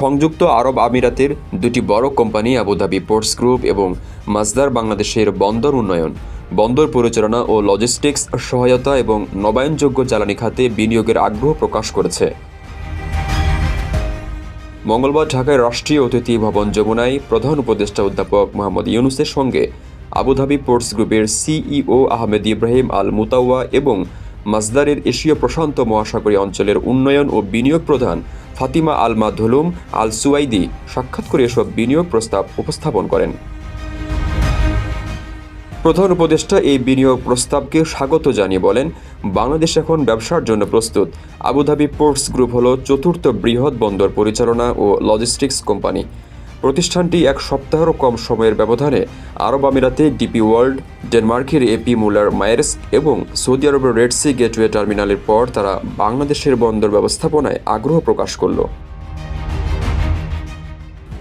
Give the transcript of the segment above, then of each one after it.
সংযুক্ত আরব আমিরাতের দুটি বড় কোম্পানি আবুধাবি পোর্টস গ্রুপ এবং মাজদার বাংলাদেশের বন্দর উন্নয়ন, বন্দর পরিচালনা ও লজিস্টিক্স সহায়তা এবং নবায়নযোগ্য জ্বালানি খাতে বিনিয়োগের আগ্রহ প্রকাশ করেছে। মঙ্গলবার ঢাকায় রাষ্ট্রীয় অতিথি ভবন যমুনায় প্রধান উপদেষ্টা অধ্যাপক মোহাম্মদ ইউনুসের সঙ্গে আবুধাবি পোর্টস গ্রুপের CEO Ahmed Ibrahim Al Mutawa এবং মাজদারের এশীয় প্রশান্ত মহাসাগরীয় অঞ্চলের উন্নয়ন ও বিনিয়োগ প্রধান ফাতিমা আলমা ধুলুম আল সুয়াইদি সাক্ষাৎ করে এসব বিনিয়োগ প্রস্তাব উপস্থাপন করেন। প্রধান উপদেষ্টা এই বিনিয়োগ প্রস্তাবকে স্বাগত জানিয়ে বলেন, বাংলাদেশ এখন ব্যবসার জন্য প্রস্তুত। আবুধাবি পোর্টস গ্রুপ হল চতুর্থ বৃহৎ বন্দর পরিচালনা ও লজিস্টিক্স কোম্পানি। প্রতিষ্ঠানটি এক সপ্তাহেরও কম সময়ের ব্যবধানে আরব আমিরাতে ডিপি ওয়ার্ল্ড, ডেনমার্কের এপি মুলার মায়ার্স এবং সৌদি আরবের রেড সি গেটওয়ে টার্মিনালের পর তারা বাংলাদেশের বন্দর ব্যবস্থাপনায় আগ্রহ প্রকাশ করল।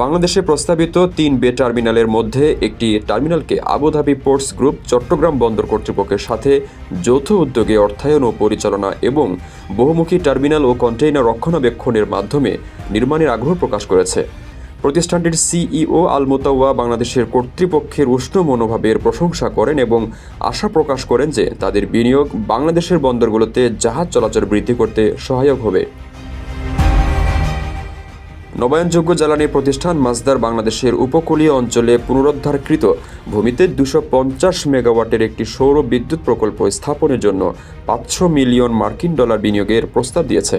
বাংলাদেশে প্রস্তাবিত তিন বে টার্মিনালের মধ্যে একটি টার্মিনালকে Abu Dhabi ports group Chittagong বন্দর কর্তৃপক্ষের সাথে যৌথ উদ্যোগে অর্থায়ন ও পরিচালনা এবং বহুমুখী টার্মিনাল ও কন্টেইনার রক্ষণাবেক্ষণের মাধ্যমে নির্মাণের আগ্রহ প্রকাশ করেছে। প্রতিষ্ঠানটির সিইও আল মোতাওয়া বাংলাদেশের কর্তৃপক্ষের উষ্ণ মনোভাবের প্রশংসা করেন এবং আশা প্রকাশ করেন যে তাদের বিনিয়োগ বাংলাদেশের বন্দরগুলোতে জাহাজ চলাচল বৃদ্ধি করতে সহায়ক হবে। নবায়নযোগ্য জ্বালানি প্রতিষ্ঠান মাজদার বাংলাদেশের উপকূলীয় অঞ্চলে পুনরুদ্ধারকৃত ভূমিতে দুশো পঞ্চাশ মেগাওয়াটের একটি সৌর বিদ্যুৎ প্রকল্প স্থাপনের জন্য পাঁচশো মিলিয়ন মার্কিন ডলার বিনিয়োগের প্রস্তাব দিয়েছে।